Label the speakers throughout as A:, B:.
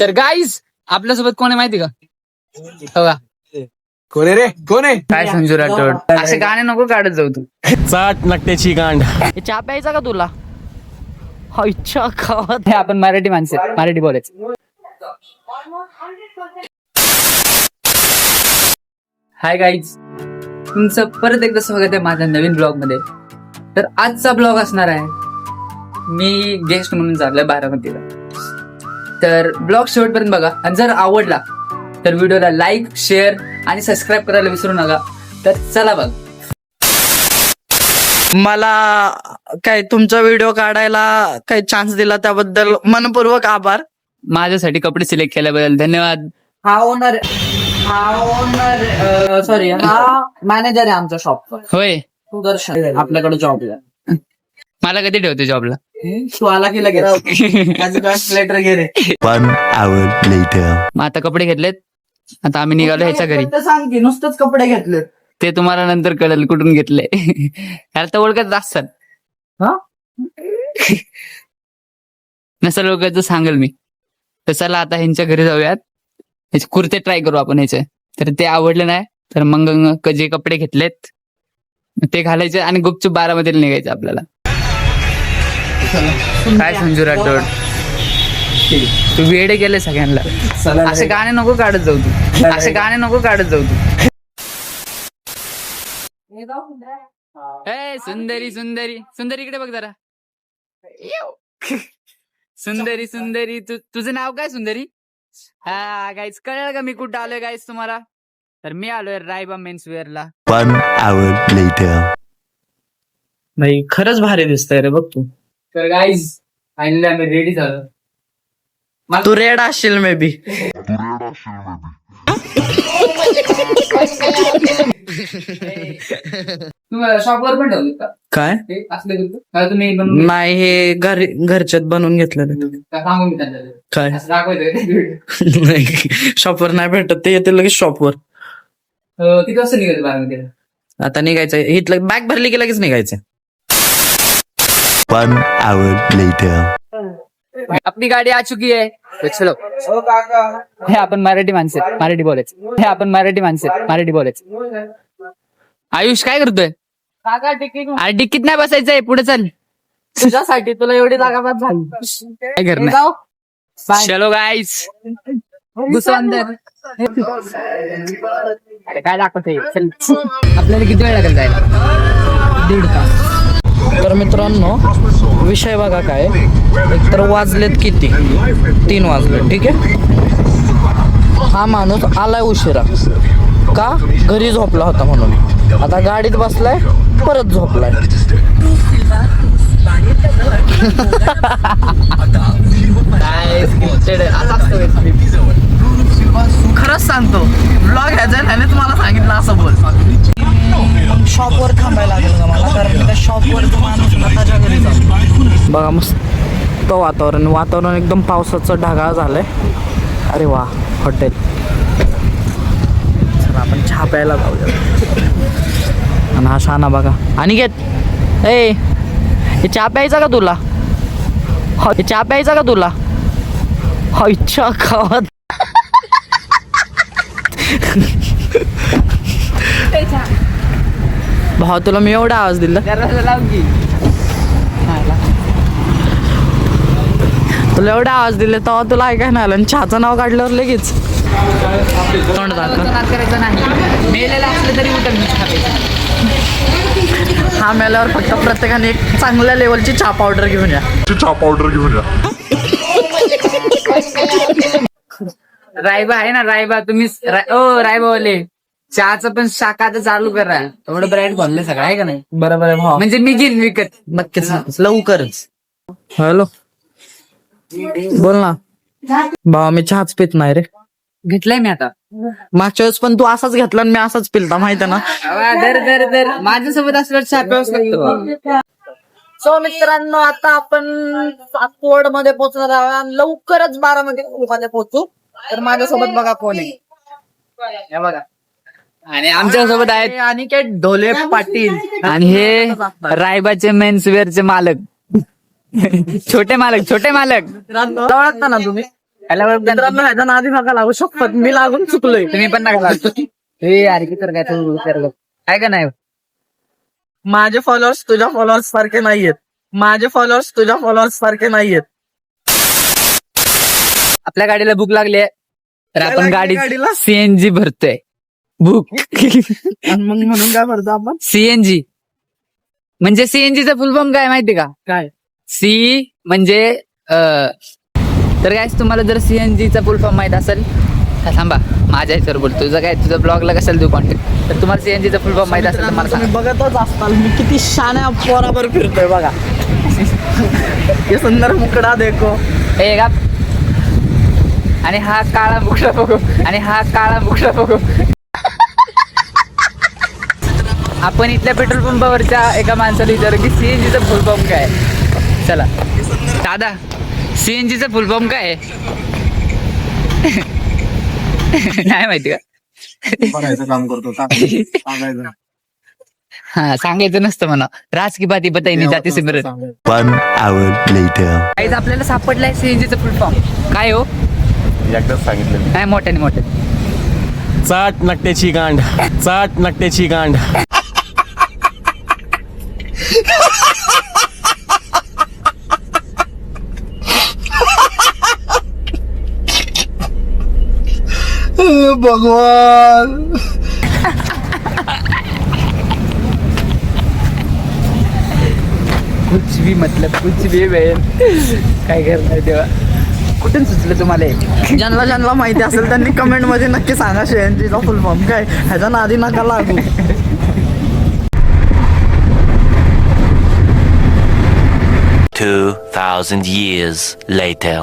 A: तर गाईज आपल्यासोबत कोण आहे माहिती का? हो का?
B: कोण आहे रे? कोण आहे?
A: काय संजू राठोड? असे गाणे नको काढत जाऊ तू.
B: चाट नकट्याची गांड.
A: हे चहा प्यायचा का तुला? हा इच्छा खावत हे आपण मराठी माणसे मराठी बोलायचं. हाय गाईज तुमचं परत एकदा स्वागत आहे माझ्या नवीन ब्लॉगमध्ये तर आजचा ब्लॉग असणार आहे मी गेस्ट म्हणून चाललोय बारामतीला. तर ब्लॉग शेवटपर्यंत बघा. आणि जर आवडला तर व्हिडिओला लाईक शेअर आणि सबस्क्राईब करायला विसरू नका. तर चला बघ.
C: मला काय तुमचा व्हिडिओ काढायला काही चान्स दिला त्याबद्दल मनपूर्वक आभार.
A: माझ्यासाठी कपडे सिलेक्ट केल्याबद्दल धन्यवाद.
C: हा ओनर हा ओनर सॉरी हा मॅनेजर आहे आमच्या शॉप
A: होय.
C: सुदर्शन आपल्याकडे जॉबला
A: मला कधी ठेवते जॉबला
C: तू आला की लगेच? लेटर घे रे
D: One hour later.
A: मग आता कपडे घेतलेत? आता आम्ही निघालो ह्याच्या घरी.
C: तर सांग की नुसतंच कपडे घेतले
A: ते तुम्हाला नंतर कळेल कुठून घेतले. ह्याला तर ओळखत असतात
C: हा?
A: नसेल ओळखत सांगेल मी. तर चला आता ह्यांच्या घरी जाऊयात. ह्याचे कुर्ते ट्राय करू आपण ह्याचे. तर ते आवडले नाही तर मग क- जे कपडे घेतलेत ते घालायचे आणि गुपचूप बारामतीला निघायचं आपल्याला. काय संजू राठोड तू वेडे गेले सगळ्यांना. असे गाणे नको काढत जाऊ तू. असे गाणे नको काढत जाऊ तू. ए सुंदरी सुंदरी. सुंदरी इकडे बघ जरा. सुंदरी सुंदरी. तु, तुझं नाव काय सुंदरी? हा गाईस कळलं का मी कुठं आलोय गाईस तुम्हाला? तर मी आलोय रायबा मेन्स ला.
D: One hour later.
C: नाही खरंच भारी दिसतंय रे बघ तू.
A: तर गाईज फायनली आम्ही रेडी झालो.
C: तू रेड असशील मे बी
A: तुम्ही शॉपवर पण ठेवलं का?
C: काय?
A: हे असले करतो का तुम्ही बनवून
C: नाही हे घरी घरच्यात बनवून घेतलेलं
A: का सांगू मी त्यांना
C: काय?
A: असं दाखवायचं
C: नाही शॉपवर नाही भेटत. ते येते लगेच शॉपवर
A: अं, किती वाजता निघायचं बारामतीला
C: आता निघायचं इथलं बॅग भरली की लगेच निघायचं
D: One hour later.
A: आपली गाडी आ चुकी आहे. तो चलो हे आपण मराठी माणसे मराठी बोलायचं हे आपण मराठी माणसे मराठी बोलायचं आयुष काय करतोय? अरे डिक्कीत नाही बसायचंय. पुढे चल.
C: तुझ्यासाठी तुला एवढी लागाबाद झाली.
A: काय करणार? चलो गाईस घुसो अंदर अरे काय दाखवते चल. आपल्याला किती वेळ लागेल जायला? दीड तास.
C: तर मित्रांनो विषय बघा काय. एक तर वाजलेत किती? तीन वाजले ठीक आहे? हा माणूस आलाय उशिरा. का? घरी झोपला होता म्हणून. आता गाडीत बसलाय परत झोपलाय. खरंच सांगतो. ब्लॉग ह्याच्या ह्याने तुम्हाला सांगितलं असं बोल. शॉपवर थांबायला लागेल का मला? कारण त्या शॉपवर माणूस स्वतःच्या घरी जातो. बघा मस्त वातावरण. वातावरण एकदम पावसाचं ढगाळ झालंय. अरे वा हॉटेल. चला आपण चहा प्यायला जाऊया. आणि हा शाना बघा. आणि घेत. ए हे चहा प्यायचा का तुला? हो, हा चहा प्यायचा का तुला? हा इच्छा खावत. भाऊ तुला मी एवढा आवाज दिला. तुला एवढा आवाज दिले तेव्हा तुला ऐकाय नाही आलं. आणि चहाचं नाव काढल्यावर लगेच. तोंड दाखव.
A: चहा.
C: हा मेल्यावर फक्त प्रत्येकाने एक चांगल्या लेवलची चहा पावडर घेऊन या.
A: रायबा आहे ना रायबा तुम्ही ओ रायबावाले. चहाचं पण शाखा आता चालू करा एवढं ब्रँड बनले सगळं आहे का नाही?
C: बरोबर आहे भाऊ.
A: म्हणजे मी घेईन विकत.
C: नक्कीच लवकरच. हॅलो. बोल ना. भाऊ मी चहाच पित नाही रे.
A: घेतलंय मी आता.
C: मागच्या वेळेस पण तू असाच घेतला आणि मी असाच पिलता माहिती ना?
A: दर दर दर माझ्यासोबत असल्यावर चहा प्यावाच लागतो
C: सो मित्रांनो आता आपण सातवडमध्ये पोहोचणार आहोत आणि लवकरच बारामती मध्ये पोहोचू. तर माझ्यासोबत बघा कोण आहे.
A: हे बघा. आणि आमच्यासोबत आहेत
C: आणि काय ढोले पाटील.
A: आणि हे रायबाचे मेन्स वेअरचे मालक. छोटे मालक छोटे मालक.
C: ओळखता ना तुम्ही?
A: याला ओळख द्या ना.
C: मित्रांनो ह्याच्या नादी नका लागू शपथ मी लागून चुकलोय.
A: तुम्ही पण नका लागतो हे अरे की तर काय तू कर काय का नाही?
C: माझे फॉलोअर्स तुझ्या फॉलोअर्स सारखे नाहीयेत. माझे फॉलोअर्स तुझ्या फॉलोअर्स सारखे नाहीयेत.
A: आपल्या गाडीला भूक लागली आहे तर आपण गाडी
C: गाडीला?
A: सीएनजी भरतोय.
C: आणि मग म्हणून काय करतो आपण?
A: सीएनजी म्हणजे सीएनजीचा फुल फॉर्म काय माहिती का?
C: काय?
A: सी म्हणजे अ, तर काय तुम्हाला जर सीएनजीचा फुल फॉर्म माहीत असेल हा, थांबा. माझ्या ह्याच्यावर बोलतो तुझं काय तुझं ब्लॉगला कशाला देऊ कॉन्टॅक्ट तर तुम्हाला सीएनजीचा फुल फॉर्म माहीत असेल तर मला
C: तुम्ही बघतच असताल. मी किती शाण्या पोराबर फिरतोय बघा. हे सुंदर मुकडा देखो.
A: हे का आणि हा काळा मुखडा बघू. आणि हा काळा मुखडा बघू. आपण इथल्या पेट्रोल पंपावरच्या एका माणसाला विचारू की सीएनजीचा फुल फॉर्म काय? आहे? चला. दादा सीएनजीचा फुल फॉर्म काय? आहे नाही माहिती का?
B: काम करतो सांगायचं.
A: हा सांगायचं नसतं म्हणा. राज की बाती बताई जाती सिमरत. काहीच आपल्याला सापडलाय सीएनजीचा फुल फॉर्म काय हो?
B: एकदाच सांगितलं
A: नाही मोठ्याने मोठ्याने.
B: चाट नकट्याची गांड चाट नकट्याची गांड.
A: कुछ भी मतलब कुछ भी बहन काय करणार तेव्हा कुठून सुचलं तुम्हाला?
C: ज्यांना ज्यांना माहिती असेल त्यांनी कमेंटमध्ये नक्की सांगा शेएनजीचा फुल फॉर्म काय? ह्याच्या नादी नका लागू.
D: Two thousand years later.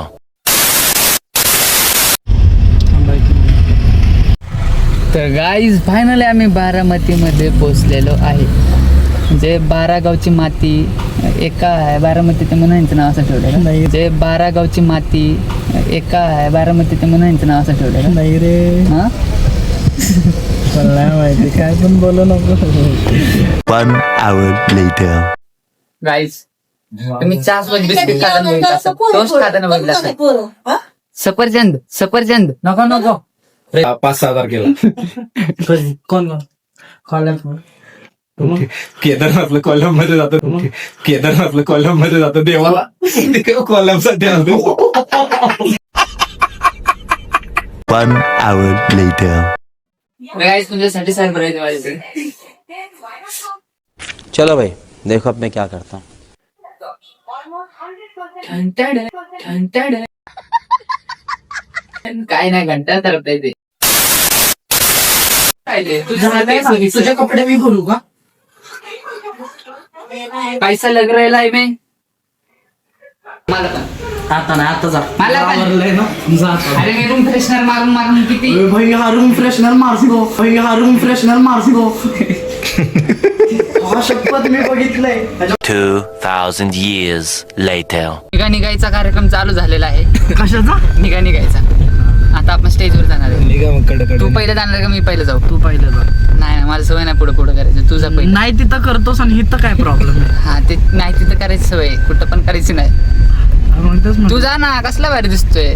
A: तर गाईज फायनली आम्ही बारामतीमध्ये पोचलेलो आहे. म्हणजे बारागावची माती एका आहे बारामती ते म्हणायचं नाव असं ठेवलं
C: नाही.
A: जे बारागावची माती एका आहे बारामती ते म्हणायचं नाव असं ठेवलं का
C: नाही रे.
A: हा?
C: मला माहिती. काय पण बोलू नको.
D: One hour later.
A: गाईज तुम्ही चहा सोबत बिस्किट खाताना बघितलं असेल टोस्ट खाताना बघितलं असेल सफरचंद सफरचंद. नको नको.
B: पाच सहा तारखेला
C: कोण कोण?
B: केदारनाथला कोल्हाममध्ये जातो. केदारनाथला कोल्हाममध्ये जातो. देवाला. देव कोल्हामसाठी आणतो.
D: One hour later.
A: गाईज तुमच्यासाठी साहेब राहायचे माझ्याकडे.
E: चलो भाई देखो अब मैं क्या करता हूँ.
A: ठणठण, ठणठण. काय नाही घंटा तर ते. काय ते? तुझं आहे
C: कपडे मी भरू का?
A: पैसा लग रहा है मैं. मला पण.
C: आता नाही आता जा.
A: मला पण.
C: आवरलंय ना जा आता.
A: अरे मी रूम फ्रेशनर मारून मारून किती?
C: अरे भाई हा रूम फ्रेशनर मारसी गो भाई हा रूम फ्रेशनर मारसी गो हा शपथ मी बघितलंय.
D: Two thousand years later.
A: निघा निघायचा कार्यक्रम चालू झालेला आहे.
C: कशाचा?
A: निघा निघायचा आता आपण स्टेजवर जाणार आहे. तू पहिले जाणार का मी पहिले जाऊ?
C: तू पाहिलं जा.
A: नाही नाही, मला सवय नाही पुढे पुढे करायचं. तुझा पहिले.
C: नाही तिथं करतोस आणि इथं काय प्रॉब्लेम आहे?
A: हा ते नाही तिथं करायची सवय कुठं पण करायची नाही.
C: म्हणतेच
A: तू जा ना कसला भारी दिसतोय.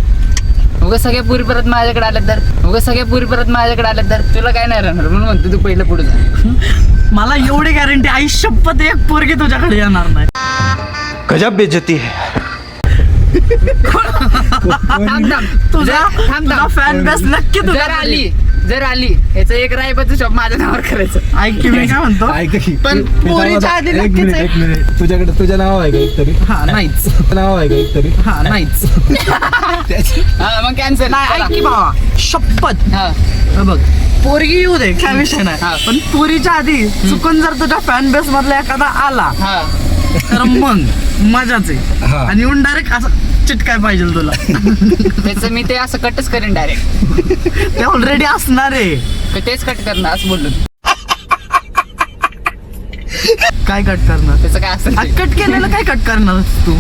A: उगा सगळ्या पुरी परत माझ्याकडे आले तर. उगा सगळ्या पुरी परत माझ्याकडे आले तर. तुला काय नाही राहणार म्हणून म्हणतो तू पहिलं पुढे जा.
C: मला एवढी गॅरंटी आई शपथ एक पोरगी तुझ्याकडे येणार नाही.
E: गजब बेइज्जती है।
A: थांब थांब.
C: तुझा
A: जर- थांब
C: तुझा
A: थांब
C: फॅन बेस नक्की
A: जर
C: तुझ्या
A: आली जर आली. याचं एक रायबाचं शॉप माझ्या नावावर करायचं.
C: ऐक की मी काय म्हणतो?
B: ऐक की.
C: पण पोरीच्या आधी
B: एक
C: नक्कीच
B: मिनिट
C: आहे.
B: एक मिनिट. तुझ्याकडे तुझं नाव आहे का एक तरी?
C: हा नाहीच.
B: नाव आहे का एक तरी?
C: हा नाहीच.
A: हा मग कॅन्सल
C: नाही ऐक की भावा. शपथ.
A: हा.
C: हे बघ पोरगी येऊ दे काय विषय
A: हा.
C: नाही पण पोरीच्या आधी चुकून जर तुझ्या फॅन बेस मधला एखादा आला
A: हा.
C: तर मग मजाच आहे.
B: हा.
C: आणि येऊन डायरेक्ट असं चिटकाय पाहिजे तुला.
A: त्याचं मी ते असं कटच करेन डायरेक्ट
C: ते ऑलरेडी असणार आहे.
A: तेच कट करणार असं बोललो
C: काय कट करणार?
A: त्याचं काय असेल.
C: कट केलेलं काय कट करणार तू?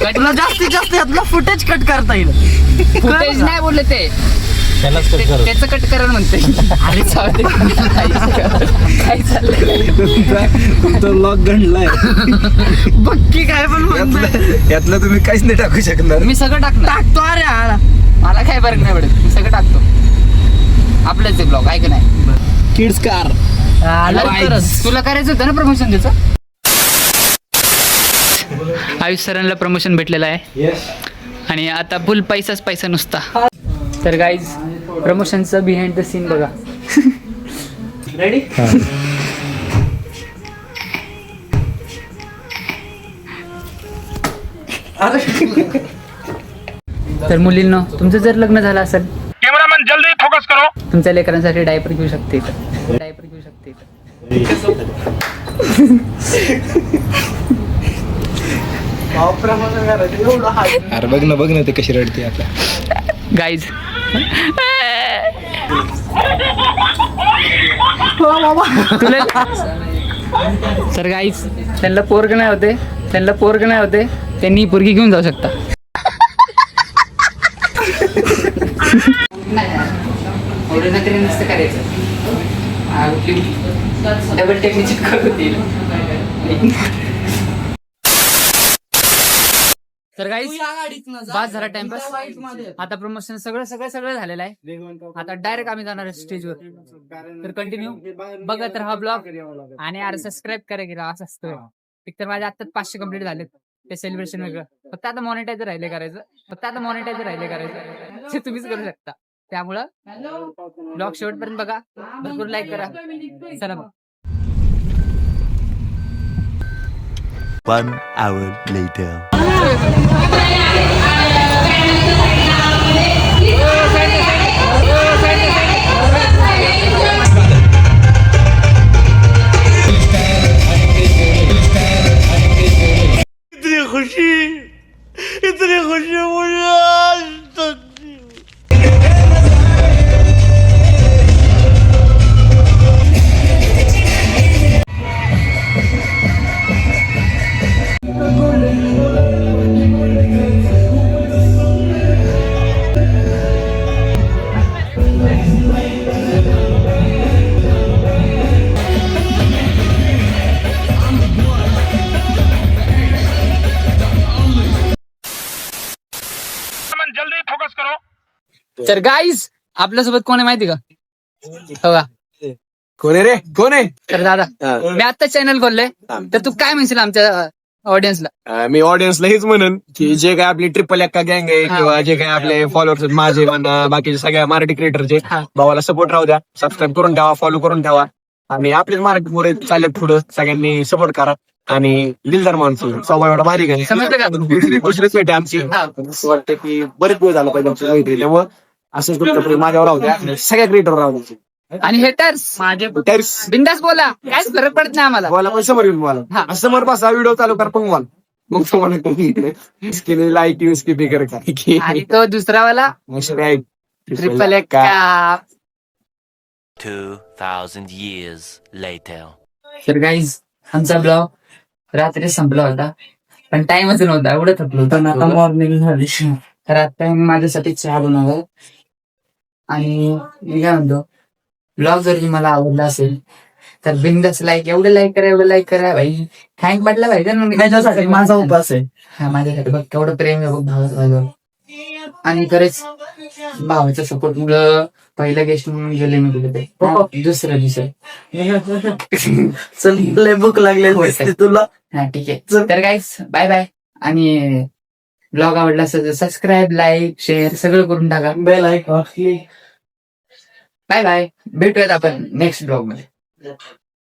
A: कट
C: तुला जास्तीत जास्त यातलं फुटेज कट करता येईल.
A: फुटेज नाही बोलले ते.
B: त्यालाच कट करू.
A: त्याचं कट करा म्हणते. अरे दे. काय चाललंय
B: लॉक गणलाय
C: बक्की काय पण म्हणतोय.
B: यातलं तुम्ही काहीच नाही टाकू शकणार.
A: मी सगळं टाकणार.
C: टाकतो अरे.
A: मला काय फरक नाही पडत. मी सगळं टाकतो. आपलंच आहे ब्लॉग ऐक नाही?
B: Kids car.
A: तुला करायचं होतं ना प्रमोशन त्याचं? आयुष सरांना प्रमोशन भेटलेलं आहे.
B: येस
A: आणि आता फुल पैसाच पैसा नुसता. तर गाईज प्रमोशनचं बिहाइंड द सीन बघा. रेडी तर मुलींनो तुमचं जर लग्न झालं असेल
F: कैमरामैन जल्दी फोकस करो.
A: तुमच्या लेकरांसाठी डायपर घेऊ शकते डायपर घेऊ शकते
B: अरे बघ ना बघ ना ते कशी रडते आता.
A: गाईज तुला सर गाईज त्यांना पोरग नाही होते. त्यांना पोरग नाही होते. त्यांनी पोरगी घेऊन जाऊ शकता. डबल टेक्निक तर गाईज बास झाला टाइमपास आता प्रमोशन सगळं सगळं सगळं झालेलं आहे. आता डायरेक्ट आम्ही जाणार आहे स्टेजवर तर कंटिन्यू बघत राहा ब्लॉग आणि यार सबस्क्राईब करा गेला असं असतं. एकतर माझे आता पाचशे कंप्लीट झालेत. ते सेलिब्रेशन वेगळं. फक्त आता मॉनिटायझर राहिले करायचं. फक्त आता मॉनिटायझर राहिले करायचं. ते तुम्हीच करू शकता. त्यामुळं ब्लॉग शेवटपर्यंत बघा. भरपूर लाईक करा. चला मग.
D: One hour later.
F: कैमरामैन
A: तर गाईज आपल्यासोबत कोण आहे माहिती का? हो का?
B: कोण आहे रे? कोण आहे?
A: तर दादा मी आता चॅनल खोललंय. तर तू काय म्हणशील आमच्या ऑडियन्सला
G: अं, मी ऑडियन्सला हेच म्हणन की जे काय आपली ट्रिपल एक्का गँग आहे किंवा जे काय आपले फॉलोअर्स आहेत माझे म्हणा बाकीचे सगळ्या मराठी क्रिएटरचे
A: हा.
G: भावाला सपोर्ट राहू द्या सबस्क्राईब करून ठेवा फॉलो करून ठेवा. आणि आपलेच मराठी पुढे चालत पुढं सगळ्यांनी सपोर्ट करा. आणि दिलदार माणसं स्वभाव एवढा भारी का
A: समजलं का?
G: दुसरीच भेटे आमची. असं वाटतं की बरेच वेळ झाला पाहिजे आमची मैत्री. त्यामुळं असंच प्रेम माझ्यावर राहू द्या सगळ्या क्रिएटर राहू द्या
A: आणि हेटर्स माझे
G: त्यास
A: बिंदास बोला. काहीच फरक पडत नाही आम्हाला.
G: बोला पण समोर येऊन
A: हा.
G: बोला असं समोर बसा व्हिडिओ चालू कर पण बोल. मग तुम्हाला कधी स्किन लाईक यू स्किप कर काय
A: आणि तो दुसरा वाला. ट्रिपल एक का
D: Two thousand years later.
A: तर गाईज आमचा ब्लॉग रात्री संपला होता. पण टाइमच नव्हता एवढं थकलो
C: पण आता मॉर्निंग झाली.
A: तर आता मी माझ्यासाठी चहा बनवला आणि मी काय म्हणतो ब्लॉग जर तुम्हाला आवडला असेल तर बिंदास लाईक एवढं लाईक करा एवढं लाईक करा. भाई हँग पडला पाहिजे
C: माझा उपास आहे.
A: हा माझ्यासाठी बघ केवढं प्रेम आहे बघ भावाचं आणि खरंच भावाच्या सपोर्ट मुळे पहिला गेस्ट म्हणून गेले मी तिकडे दुसरं दुसरं
C: चल भूक. दिसते तुला.
A: हा ठीक आहे. तर गाईस बाय बाय आणि ब्लॉग आवडला असेल तर सबस्क्राईब लाईक शेअर सगळं करून टाका.
C: बेल ऐक
A: बाय बाय भेटूयात आपण नेक्स्ट ब्लॉगमध्ये.